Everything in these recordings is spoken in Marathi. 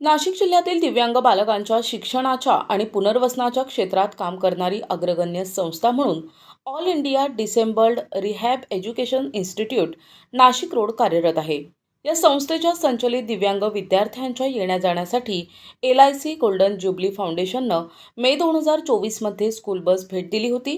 नाशिक जिल्ह्यातील दिव्यांग बालकांच्या शिक्षणाच्या आणि पुनर्वसनाच्या क्षेत्रात काम करणारी अग्रगण्य संस्था म्हणून all India disabled rehab education institute Nashik road कार्यरत आहे. या संस्थेच्या संचलित दिव्यांग विद्यार्थ्यांच्या येण्या जाण्यासाठी L I C golden jubilee फाउंडेशननं मे दोन हजार चोवीसमध्ये स्कूल बस भेट दिली होती.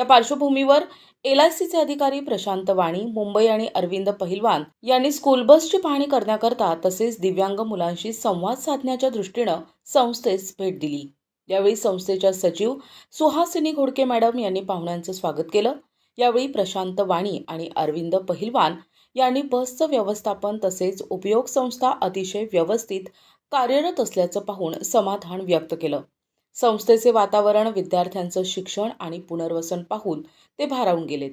या पार्श्वभूमीवर एल आय सीचे अधिकारी प्रशांत वाणी मुंबई आणि अरविंद पहिलवान यांनी स्कूल बसची पाहणी करण्याकरता तसेच दिव्यांग मुलांशी संवाद साधण्याच्या दृष्टीनं संस्थेस भेट दिली. यावेळी संस्थेच्या सचिव सुहासिनी घोडके मॅडम यांनी पाहुण्यांचं स्वागत केलं. यावेळी प्रशांत वाणी आणि अरविंद पहिलवान यांनी बसचं व्यवस्थापन तसेच उपयोग संस्था अतिशय व्यवस्थित कार्यरत असल्याचं पाहून समाधान व्यक्त केलं. संस्थेचे वातावरण विद्यार्थ्यांचं शिक्षण आणि पुनर्वसन पाहून ते भारावून गेलेत.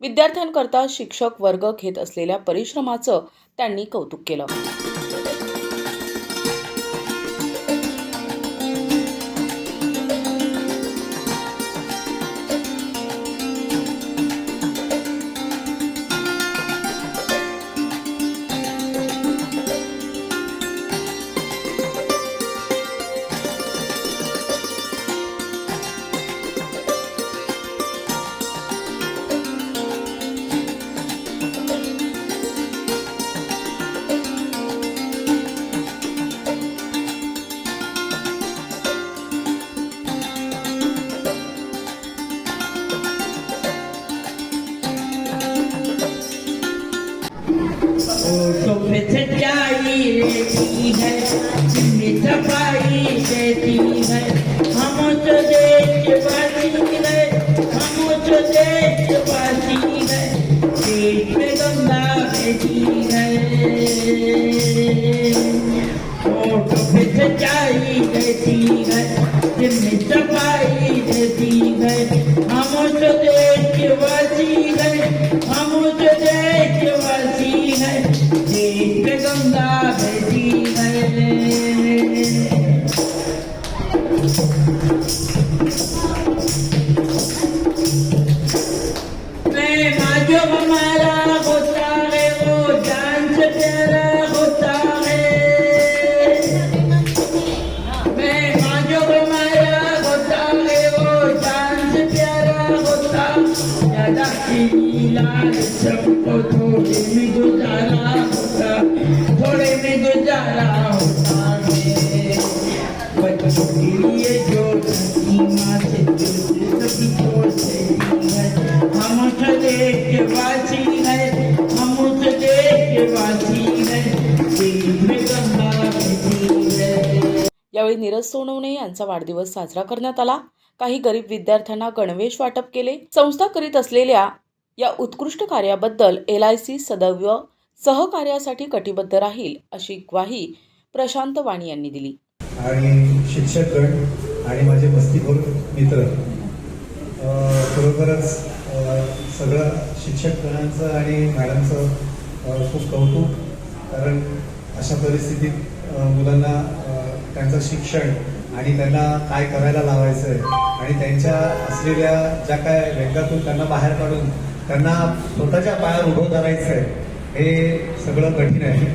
विद्यार्थ्यांकरता शिक्षक वर्ग घेत असलेल्या परिश्रमाचं त्यांनी कौतुक केलं. तो में सच्चाई रहती है जिनमें सफाई रहती है हम तो देशवासी यावेळी नीरज सोनवणे यांचा वाढदिवस साजरा करण्यात आला. काही गरीब विद्यार्थ्यांना गणवेश वाटप केले. संस्था करीत असलेल्या या उत्कृष्ट कार्याबद्दल एल आय सी सदैव सहकार्यासाठी कटिबद्ध राहील अशी ग्वाही प्रशांत वाणी यांनी दिली. आणि शिक्षक आणि माझे मस्तीखोर मित्र खरोखरच सगळं शिक्षकगणांचं आणि मॅडमचं खूप कौतुक कारण अशा परिस्थितीत मुलांना त्यांचं शिक्षण आणि त्यांना काय करायला लावायचं आहे आणि त्यांच्या असलेल्या ज्या काय व्यंगातून त्यांना बाहेर काढून त्यांना स्वतःच्या पायावर उभं करायचं आहे हे सगळं कठीण आहे.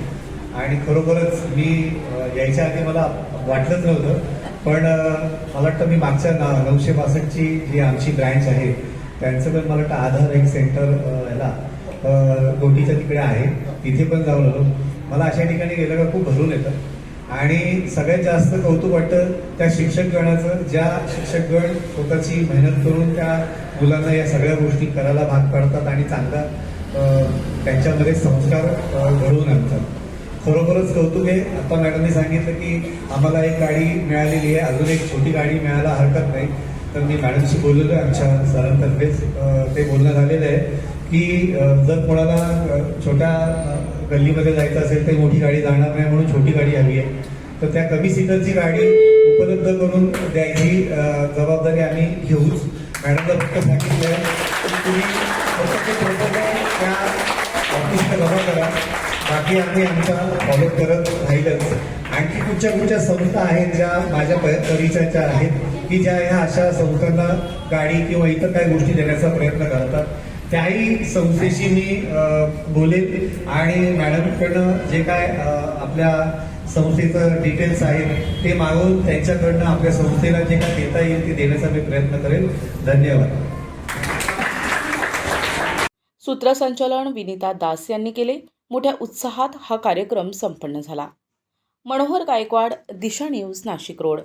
आणि खरोखरच मी यायच्या आधी मला वाटलंच नव्हतं पण मला वाटतं मी मागच्या ना- नऊशे बासष्टची जी आमची ब्रँच आहे त्यांचं पण मला वाटतं आधार एक सेंटर याला गोटीच्या तिकडे आहे. तिथे पण जाऊन आलो. मला अशा ठिकाणी गेलं का खूप भरून येतं. आणि सगळ्यात जास्त कौतुक वाटतं त्या शिक्षकगणाचं ज्या शिक्षकगण स्वतःची मेहनत करून त्या मुलांना या सगळ्या गोष्टी करायला भाग पाडतात आणि चांगला त्यांच्यामध्ये संस्कार घडवून आणतात. खरोखरच कौतुक आहे. आता मॅडमने सांगितलं की आम्हाला एक गाडी मिळालेली आहे. अजून एक छोटी गाडी मिळायला हरकत नाही. तर मी मॅडमशी बोललेलो आहे आमच्या सरांतर्फेच. ते बोलणं झालेलं आहे की जर कोणाला छोट्या गल्लीमध्ये जायचं असेल तर मोठी गाडी जाणार नाही म्हणून छोटी गाडी हवी आहे. तर त्या कमी सीटरची गाडी उपलब्ध करून द्यायची जबाबदारी आम्ही घेऊच मॅडमला फक्त सांगितलं आहे तुम्ही त्या ऑफिसला जमा करा. बाकी आम्ही आमचा फॉलो करत राहीलच. आणखी कुठच्या कुठच्या संस्था आहेत ज्या माझ्या परिचयाच्या आहेत की ज्या ह्या अशा संस्थांना गाडी किंवा इतर काही गोष्टी देण्याचा प्रयत्न करतात? त्याही संस्थेशी मी बोलेन आणि मॅडमकडनं जे काय आपल्या संस्थेचं डिटेल्स आहेत ते मागवून त्यांच्याकडनं आपल्या संस्थेला जे काय देता येईल ते देण्याचा मी प्रयत्न करेन. धन्यवाद. सूत्रसंचालन विनिता दास यांनी केले. मोठ्या उत्साहात हा कार्यक्रम संपन्न झाला. Manohar Gaikwad Disha news Nashik road.